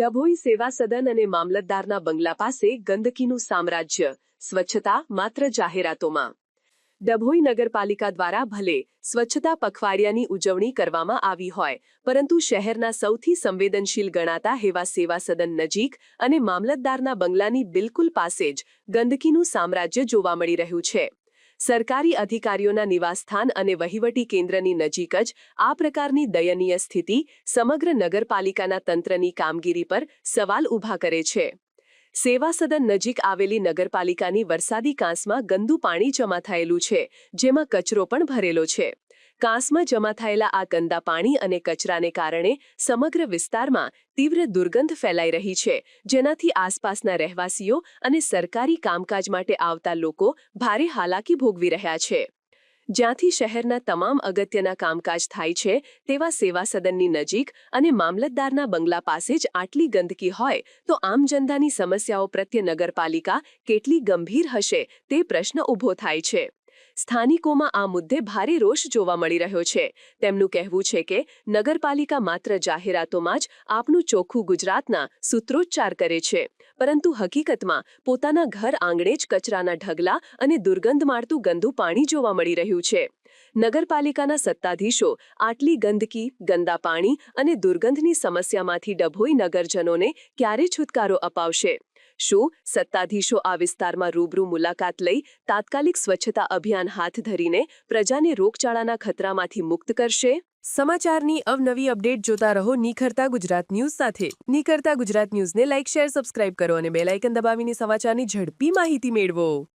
ડભોઈ સેવા સદન અને મામલતદારના બંગલા પાસે ગંદકીનું સામ્રાજ્ય, સ્વચ્છતા માત્ર જાહેરાતોમાં. ડભોઈ નગરપાલિકા દ્વારા ભલે સ્વચ્છતા પખવાડિયાની ઉજવણી કરવામાં આવી હોય, પરંતુ શહેરના સૌથી સંવેદનશીલ ગણાતા હેવા સેવા સદન નજીક અને મામલતદારના બંગલાની બિલકુલ પાસે જ ગંદકીનું સામ્રાજ્ય જોવા મળી રહ્યું છે. સરકારી અધિકારીઓના નિવાસસ્થાન અને વહીવટી કેન્દ્રની નજીક જ આ પ્રકારની દયનીય સ્થિતિ સમગ્ર નગરપાલિકાના તંત્રની કામગીરી પર સવાલ ઊભા કરે છે. સેવા સદન નજીક આવેલી નગરપાલિકાની વરસાદી કાંસમાં ગંદુ પાણી જમા થયેલું છે, જેમાં કચરો પણ ભરેલો છે. કાંસમાં જમા થયેલા આ ગંદા પાણી અને કચરાને કારણે સમગ્ર વિસ્તારમાં તીવ્ર દુર્ગંધ ફેલાઈ રહી છે. જેનાથી આસપાસના રહેવાસીઓ અને સરકારી કામકાજ માટે આવતા લોકો ભારે હાલાકી ભોગવી રહ્યા છે. જ્યાંથી શહેરના તમામ અગત્યના કામકાજ થાય છે, તેવા સેવા સદનની નજીક અને મામલતદારના બંગલા પાસે જ આટલી ગંદકી હોય, તો આમ જનતાની સમસ્યાઓ પ્રત્યે નગરપાલિકા કેટલી ગંભીર હશે તે પ્રશ્ન ઊભો થાય છે. સ્થાનિકોમાં આ મુદ્દે ભારે રોષ જોવા મળી રહ્યો છે. તેમનું કહેવું છે કે, નગરપાલિકા માત્ર જાહેરાતોમાં જ આપનું ચોખ્ખું ગુજરાતના સૂત્રોચ્ચાર કરે છે. પરંતુ હકીકતમાં, પોતાના ઘર આંગણે જ કચરાના ઢગલા અને દુર્ગંધ મારતું ગંદુ પાણી જોવા મળી રહ્યું છે. નગરપાલિકાના સત્તાધીશો આટલી ગંદકી, ગંદા પાણી અને દુર્ગંધની સમસ્યામાંથી ડભોઈ નગરજનોને ક્યારે છુટકારો અપાવશે? શું સત્તાધીશો આ વિસ્તારમાં રૂબરૂ મુલાકાત લઈ તાત્કાલિક સ્વચ્છતા અભિયાન હાથ ધરીને પ્રજાને રોગચાળાના ખતરામાંથી મુક્ત કરશે? સમાચારની અવનવી અપડેટ જોતા રહો નિખરતા ગુજરાત ન્યૂઝ સાથે. નિખરતા ગુજરાત ન્યૂઝને લાઇક, શેર, સબસ્ક્રાઇબ કરો અને બેલાઇકન દબાવીને સમાચારની ઝડપી માહિતી મેળવો.